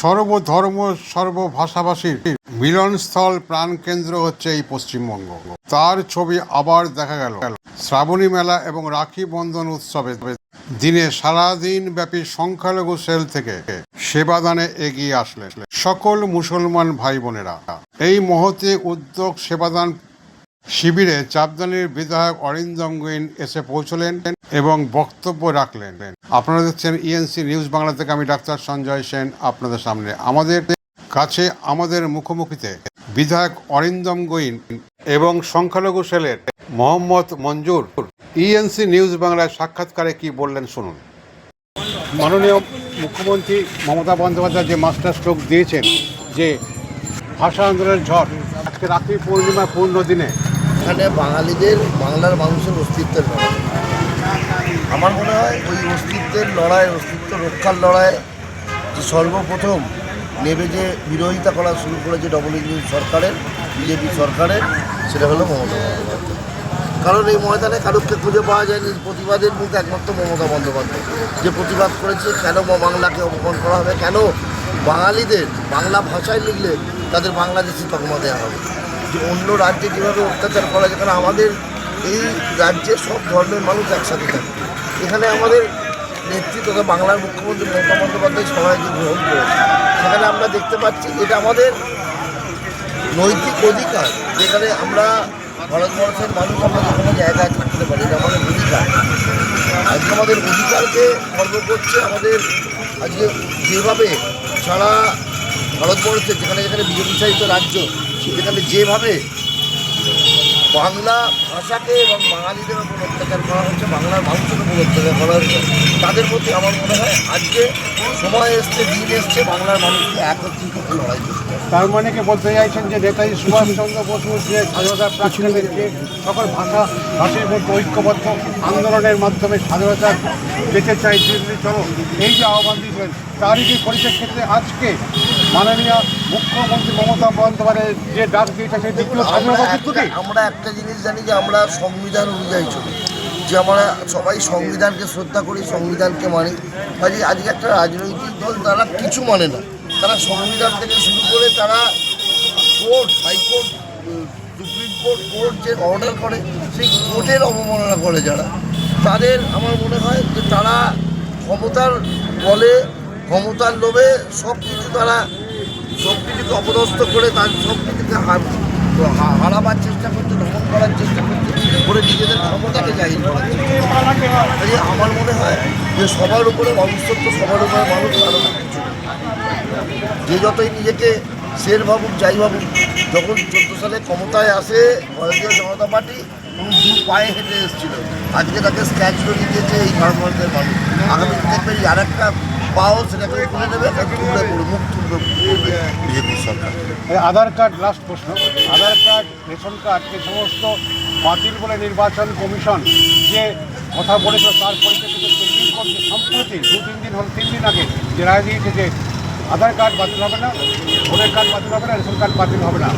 সর্বধর্ম, সর্বভাষাভাষীর মিলনস্থল প্রাণকেন্দ্র হচ্ছে এই পশ্চিমবঙ্গ। তার ছবি আবার দেখা গেল। শ্রাবণী মেলা এবং রাখি বন্ধন উৎসবে দিনে সারাদিন ব্যাপী সংখ্যালঘু সেল থেকে সেবাদানে এগিয়ে আসলেন সকল মুসলমান ভাই বোনেরা এই মহতে উদ্যোগ সেবাদান শিবিরে চাপদানির বিধায়ক অরিন্দম গুইন এসে পৌঁছলেন। এবং বক্তব্য রাখলেন। আপনারা দেখছেন ইএনসি নিউজ বাংলা থেকে আমি ডাক্তার সঞ্জয় সেন আপনাদের সামনে। আমাদের কাছে, আমাদের মুখোমুখিতে বিধায়ক অরিন্দম গোইন এবং সংখ্যালঘু সেলের মোহাম্মদ মঞ্জুর। ইএনসি নিউজ বাংলায় সাক্ষাৎকারে কি বললেন শুনুন। মাননীয় মুখ্যমন্ত্রী মমতা বন্দ্যোপাধ্যায় যে মাস্টার স্ট্রোক দিয়েছেন, যে ভাষা আন্দোলনের ঝড়, আজকে রাত্রি পূর্ণিমা পূর্ণ দিনে। এখানে বাঙালিদের, বাংলার মানুষের অস্তিত্বের লড়াই আমার মনে হয় ওই অস্তিত্বের লড়াই, অস্তিত্ব রক্ষার লড়াই যে সর্বপ্রথম নেবে যে বিরোধিতা করা শুরু করেছে ডবল ইঞ্জিন সরকারের বিজেপি সরকারের, সেটা হলো মমতা বন্দ্যোপাধ্যায়। কারণ এই ময়দানে কারোকে খুঁজে পাওয়া যায়নি, প্রতিবাদের মুখ একমাত্র মমতা বন্দ্যোপাধ্যায়। যে প্রতিবাদ করেছে, কেন বাংলাকে অপমান করা হবে, কেন বাঙালিদের, বাংলা ভাষায় লিখলে তাদের বাংলাদেশি তকমা দেওয়া হবে? যে অন্য রাজ্যে যেভাবে অত্যাচার করা যেখানে আমাদের এই রাজ্যে সব ধর্মের মানুষ একসাথে থাকে। এখানে আমাদের নেত্রী তথা বাংলার মুখ্যমন্ত্রী মমতা বন্দ্যোপাধ্যায় সবাইকে গ্রহণ করেছে সেখানে আমরা দেখতে পাচ্ছি এটা আমাদের নৈতিক অধিকার, যেখানে আমরা ভারতবর্ষের মানুষ আমরা যে কোনো জায়গায় থাকতে পারি, এটা আমাদের অধিকার। আজকে আমাদের অধিকারকে গর্ব করছে আমাদের আজকে যেভাবে সারা ভারতবর্ষে, যেখানে যেখানে বিজেপি চালিত রাজ্য, সেখানে যেভাবে বাংলা ভাষাকে এবং বাঙালিদের উপর অত্যাচার করা হচ্ছে বাংলার মানুষের উপর অত্যাচার করা হচ্ছে তাদের প্রতি আমার মনে হয় আজকে সময় এসছে, দিন এসছে, বাংলার মানুষকে একত্রিত হয়ে লড়াই হবে। তার মানে কি বলতে চাইছেন যে নেতাজি সুভাষচন্দ্র বসুর যে স্বাধীনতার প্রাচীনের যে সকল ভাষা, ভাষীর মধ্যে ঐক্যবদ্ধ আন্দোলনের মাধ্যমে স্বাধীনতা পেতে চাই চলো এই যে আহ্বান দিয়েছিলেন, তারই পরিপ্রেক্ষিতে আজকে মাননীয় মুখ্যমন্ত্রী মমতা বন্দ্যোপাধ্যায় যে ডাক দিয়েছে সেই একটা- আমরা একটা জিনিস জানি যে আমরা সংবিধান অনুযায়ী চলি। যে আমরা সবাই সংবিধানকে শ্রদ্ধা করি, সংবিধানকে মানি। কাজে আজকে একটা রাজনৈতিক দল, তারা কিছু মানে না। তারা সংবিধান থেকে শুরু করে তারা court high court supreme court court যে অর্ডার করে, সেই কোর্টের অবমাননা করে যারা। তাদের আমার মনে হয় যে তারা ক্ষমতার বলে, ক্ষমতার লোভে সব কিছু তারা সব কিছুকে অপদস্থ করে তার সব কিছুকে হার- হা- হারাবার চেষ্টা করছে দমন করার চেষ্টা করছে, করে নিজেদের ক্ষমতাকে জাহির করার চেষ্টা। আমার মনে হয় যে সবার উপরে মানুষত্ব সবার উপরে মানুষ কিছু যে যতই নিজেকে শের ভাবুক, যাই ভাবুক, যখন চোদ্দ সালে ক্ষমতায় আসে ভারতীয় জনতা পার্টি দু পায়ে হেঁটে এসেছিল। আজকে তাকে স্ক্যাচ করে দিয়েছে এই ভারতবর্ষের মানুষ। আগামী দেখবেন আর একটা পাও সেটাকে তুলে নেবে তুলে পড়ে মুখ তুলবে বিজেপি সরকার। আধার কার্ড লাস্ট প্রশ্ন। আধার কার্ড রেশন কার্ড এই সমস্ত বাতিল বলে নির্বাচন কমিশন যে কথা বলেছিল তার পরিপ্রেক্ষিতে সুপ্রিম কোর্ট যে সম্প্রতি দু তিন দিন হল তিন দিন আগে যে রায় দিয়েছে যে আধার কার্ড বাতিল হবে না ভোটার কার্ড বাতিল হবে না রেশন কার্ড বাতিল হবে না।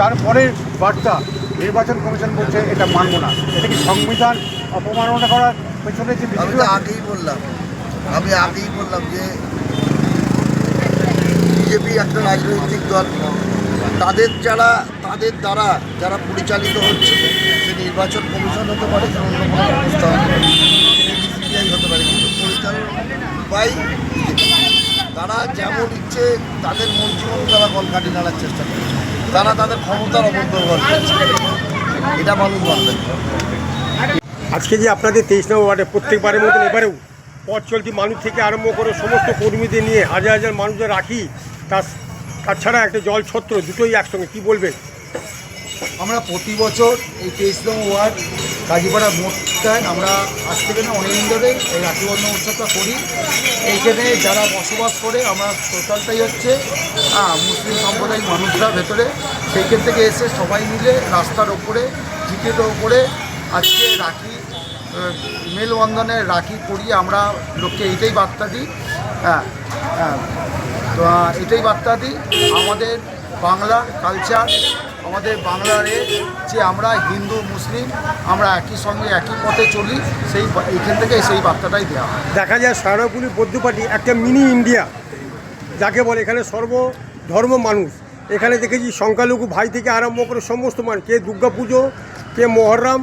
তারপরে বার্তা নির্বাচন কমিশন বলছে এটা মানব না। এটা কি সংবিধান অপমাননা করার পেছনে যে আমি আগেই বললাম। আমি আগেই বললাম যে বিজেপি একটা রাজনৈতিক দল। তাদের যারা, তাদের দ্বারা যারা পরিচালিত হচ্ছে, সে নির্বাচন কমিশন হতে পারে সে অন্য কোনো সংস্থা হতে পারে? কিন্তু পাই তারা যেমন ইচ্ছে, তাদের মর্জি মতো তারা কলকাঠি নাড়ার চেষ্টা করছে তারা তাদের ক্ষমতার অপব্যবহার করছে। এটা মানুষ মানবে না। আজকে যে আপনাদের তেইশ নম্বর ওয়ার্ডে প্রত্যেকবারের মতন এবারেও পথ মানুষ থেকে আরম্ভ করে সমস্ত কর্মীদের নিয়ে হাজার হাজার মানুষদের রাখি তার তাছাড়া একটা জল ছত্র দুটোই একসঙ্গে, কি বলবেন? আমরা প্রতি বছর এই তেইশ নং ওয়ার্ড কাজীপাড়া মোড়টায় আমরা আজ থেকে না অনেকদিন ধরে এই রাখিবন্ধন উৎসবটা করি। এইখানে যারা বসবাস করে, আমরা টোটালটাই হচ্ছে মুসলিম সম্প্রদায়ের মানুষরা ভেতরে। সেইখান থেকে এসে সবাই মিলে রাস্তার ওপরে জিটের ওপরে আজকে রাখি মেলবন্ধনে রাখি পরিয়ে আমরা লোককে এটাই বার্তা দিই হ্যাঁ হ্যাঁ তো এটাই বার্তা দিই, আমাদের বাংলা কালচার আমাদের বাংলার যে আমরা হিন্দু, মুসলিম, আমরা একই সঙ্গে একই পথে চলি, সেই এইখান থেকে সেই বার্তাটাই দেওয়া হয়। দেখা যায় সারাপুলি বৌদ্ধ একটা মিনি ইন্ডিয়া, যাকে বলে এখানে সর্বধর্ম মানুষ। এখানে দেখেছি সংখ্যালঘু ভাই থেকে আরম্ভ করে সমস্ত মানুষ, কে দুর্গা পুজো কে মহরম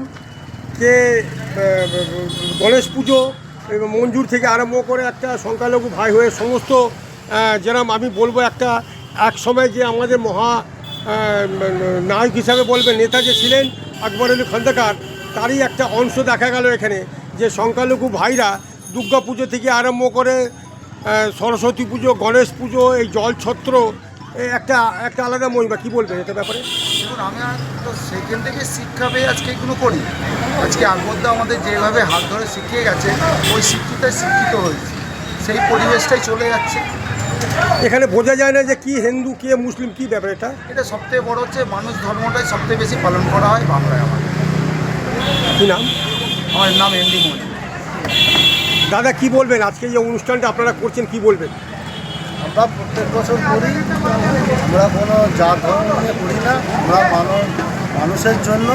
কে গণেশ পুজো মঞ্জুর থেকে আরম্ভ করে একটা সংখ্যালঘু ভাই হয়ে সমস্ত যেরম আমি বলব একটা, এক সময় যে আমাদের মহা নায়ক হিসাবে বলবেন নেতা যে ছিলেন আকবর আলী খন্দকার, তারই একটা অংশ দেখা গেল এখানে, যে সংখ্যালঘু ভাইরা দুর্গা পুজো থেকে আরম্ভ করে সরস্বতী পুজো, গণেশ পুজো, এই জলছত্র একটা একটা আলাদা মহিমা কী বলবেন এটা ব্যাপারে? দেখুন আমি তো সেখান থেকে শিক্ষা পেয়ে আজকে এগুলো করি। আজকে আকবরদা আমাদের যেভাবে হাত ধরে শিখিয়ে গেছে ওই শিক্ষিতায় শিক্ষিত হয়েছে। সেই পরিবেশটাই চলে যাচ্ছে। এখানে বোঝা যায় না যে কি হিন্দু কে মুসলিম কি ব্যাপার এটা? এটা সবথেকে বড় হচ্ছে মানুষ ধর্মটাই সবথেকে বেশি পালন করা হয় বাংলায় আমাদের। কি নাম? আমার নাম এমডি মনি দাদা কি বলবেন? আজকে যে অনুষ্ঠানটা আপনারা করছেন কি বলবেন? আমরা প্রত্যেক বছর করি। আমরা কোনো জাত ধর্ম নিয়ে করি না। আমরা মানুষ মানুষের জন্য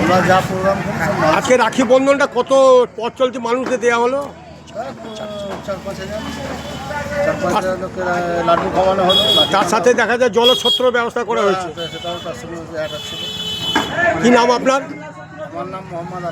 আমরা যা প্রোগ্রাম করি আজকে রাখি বন্ধনটা কত পথ চলতি মানুষদের দেওয়া হলো? চার পাঁচ হাজার। চার পাঁচ হাজার লোকের লাড্ডু খাওয়ানো হলো। তার সাথে দেখা যায় জলছত্র ব্যবস্থা করা হয়েছে। হ্যাঁ, সেটাও তার সঙ্গে অ্যাড আছে কি নাম আপনার? আমার নাম মোহাম্মদ